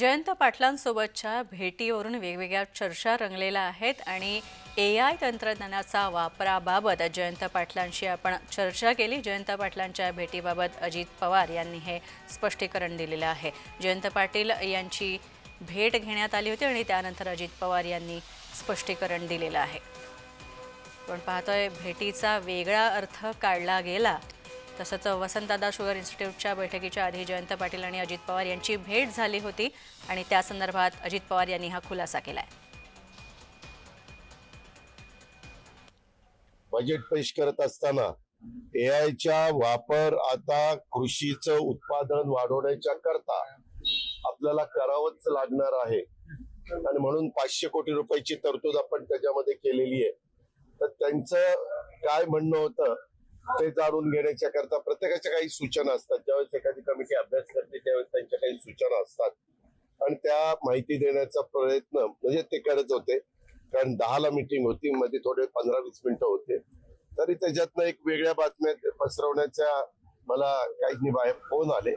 जयंत पाटलांसोबतच्या भेटीवरून वेगवेगळ्या चर्चा रंगलेल्या आहेत आणि ए आय तंत्रज्ञानाचा वापराबाबत जयंत पाटलांशी आपण चर्चा केली. जयंत पाटलांच्या भेटीबाबत अजित पवार यांनी हे स्पष्टीकरण दिलेलं आहे. जयंत पाटील यांची भेट घेण्यात आली होती आणि त्यानंतर अजित पवार यांनी स्पष्टीकरण दिलेलं आहे. पण पाहतोय भेटीचा वेगळा अर्थ काढला गेला. तसंच वसंतदादा शुगर इन्स्टिट्यूटच्या बैठकीच्या आधी जयंत पाटील आणि अजित पवार यांची भेट झाली होती आणि त्या संदर्भात अजित पवार यांनी हा खुलासा केलाय. बजेट पेश करत असताना एआयचा वापर आता कृषीचं उत्पादन वाढवण्याच्या करता आपल्याला करावंच लागणार आहे. आणि म्हणून पाचशे कोटी रुपयाची तरतूद आपण त्याच्यामध्ये केलेली आहे. तर त्यांचं काय म्हणणं होतं ते जाणून घेण्याच्या करता प्रत्येकाच्या काही सूचना असतात. ज्यावेळेस एखादी कमिटी अभ्यास करते त्यावेळेस त्यांच्या काही सूचना असतात. आणि त्या माहिती देण्याचा प्रयत्न म्हणजे ते करत होते. कारण दहाला मिटिंग होती मध्ये थोडे पंधरा वीस मिनिटं होते. तरी त्याच्यातनं एक वेगळ्या बातम्या पसरवण्याच्या मला काही बाहेर फोन आले.